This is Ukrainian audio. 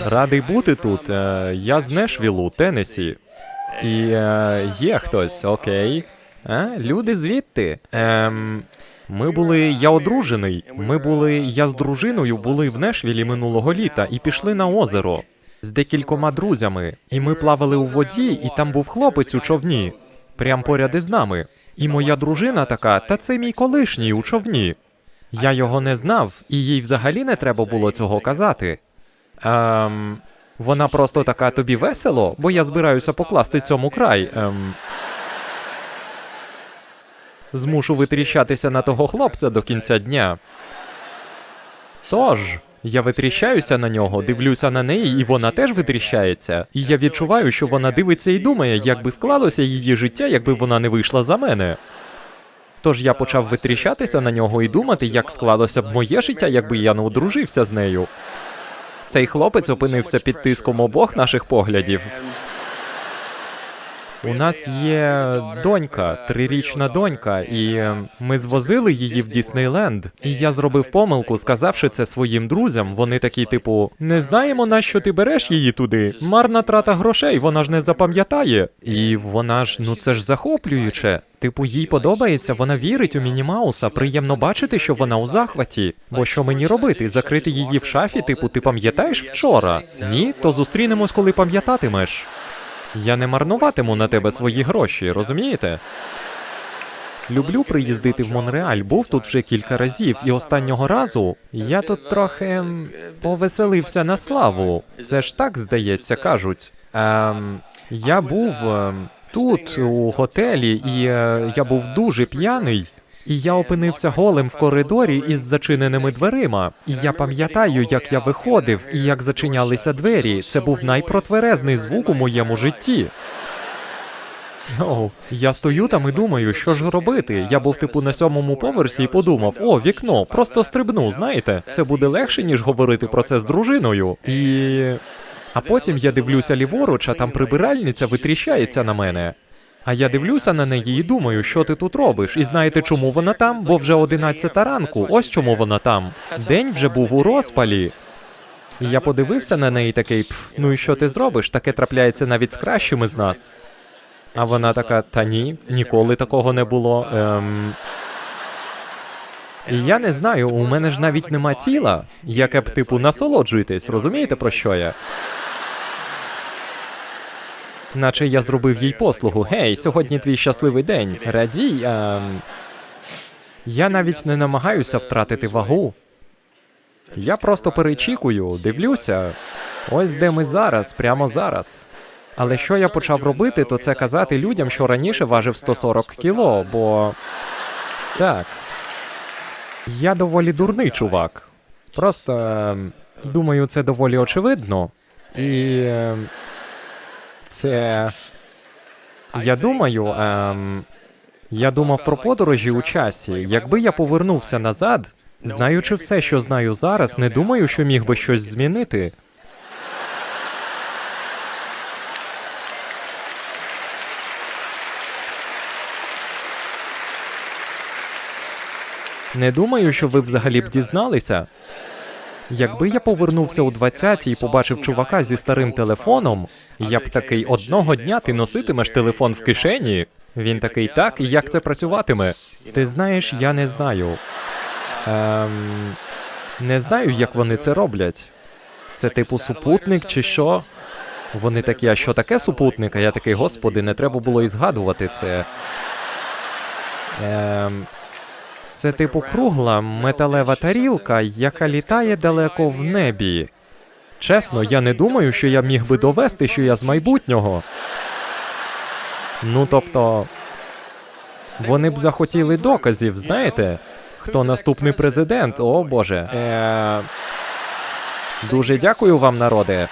Радий бути тут. Е, Я з Нешвілу, Теннесі. І е, є хтось, окей. А, люди звідти. Ем, ми були. Я одружений. Ми були. Я з дружиною були в Нешвілі минулого літа і пішли на озеро з декількома друзями. І ми плавали у воді, і там був хлопець у човні, прям поряд із нами. І моя дружина така, та це мій колишній у човні. Я його не знав, і їй взагалі не треба було цього казати. Ем, вона просто така тобі весело, бо я збираюся покласти цьому край. Ем, змушу витріщатися на того хлопця до кінця дня. Тож, я витріщаюся на нього, дивлюся на неї, і вона теж витріщається. І я відчуваю, що вона дивиться і думає, як би склалося її життя, якби вона не вийшла за мене. Тож я почав витріщатися на нього і думати, як склалося б моє життя, якби я не одружився з нею. Цей хлопець опинився під тиском обох наших поглядів. У нас є донька, трирічна донька, і е, ми звозили її в Діснейленд. І я зробив помилку, сказавши це своїм друзям. Вони такі, типу, не знаємо, на що ти береш її туди. Марна трата грошей, вона ж не запам'ятає. І вона ж, ну це ж захоплююче. Типу, їй подобається, вона вірить у Міні Мауса. Приємно бачити, що вона у захваті. Бо що мені робити? Закрити її в шафі, типу, ти пам'ятаєш вчора? Ні, то зустрінемось, коли пам'ятатимеш. Я не марнуватиму на тебе свої гроші, розумієте? Люблю приїздити в Монреаль, був тут вже кілька разів, і останнього разу я тут трохи ем, повеселився на славу. Це ж так здається, кажуть. Ем, я був ем, тут, у готелі, і е, я був дуже п'яний. І я опинився голим в коридорі із зачиненими дверима. І я пам'ятаю, як я виходив і як зачинялися двері. Це був найпротверезний звук у моєму житті. О, я стою там і думаю, що ж робити. Я був типу на сьомому поверсі і подумав: о, вікно, просто стрибну, знаєте, це буде легше, ніж говорити про це з дружиною. І. А потім я дивлюся ліворуч, а там прибиральниця витріщається на мене. А я дивлюся на неї і думаю, що ти тут робиш. І знаєте, чому вона там? Бо вже 11 ранку. Ось чому вона там. День вже був у розпалі. І я подивився на неї такий, пф, ну і що ти зробиш? Таке трапляється навіть з кращими з нас. А вона така: та ні, ніколи такого не було. Ем... Я не знаю, у мене ж навіть нема тіла, яке б типу насолоджуйтесь, розумієте про що я? Наче я зробив їй послугу. Гей, сьогодні твій щасливий день. Радій. Ем... Я навіть не намагаюся втратити вагу. Я просто перечікую, дивлюся. Ось де ми зараз, прямо зараз. Але що я почав робити, то це казати людям, що раніше важив 140 кіло, бо. Так. Я доволі дурний чувак. Просто ем, думаю, це доволі очевидно. І. Це. Я думаю. Ем... Я думав про подорожі у часі. Якби я повернувся назад, знаючи все, що знаю зараз, не думаю, що міг би щось змінити. Не думаю, що ви взагалі б дізналися. Якби я повернувся у 20-ті і побачив чувака зі старим телефоном, я б такий одного дня ти носитимеш телефон в кишені. Він такий, так, і як це працюватиме? Ти знаєш, я не знаю. Ем, не знаю, як вони це роблять. Це типу супутник чи що? Вони такі, а що таке супутник? А я такий, господи, не треба було і згадувати це. Ем, це типу кругла металева тарілка, яка літає далеко в небі. Чесно, я не думаю, що я міг би довести, що я з майбутнього. Ну тобто. Вони б захотіли доказів, знаєте? Хто наступний президент? О Боже. Е... Дуже дякую вам, народе.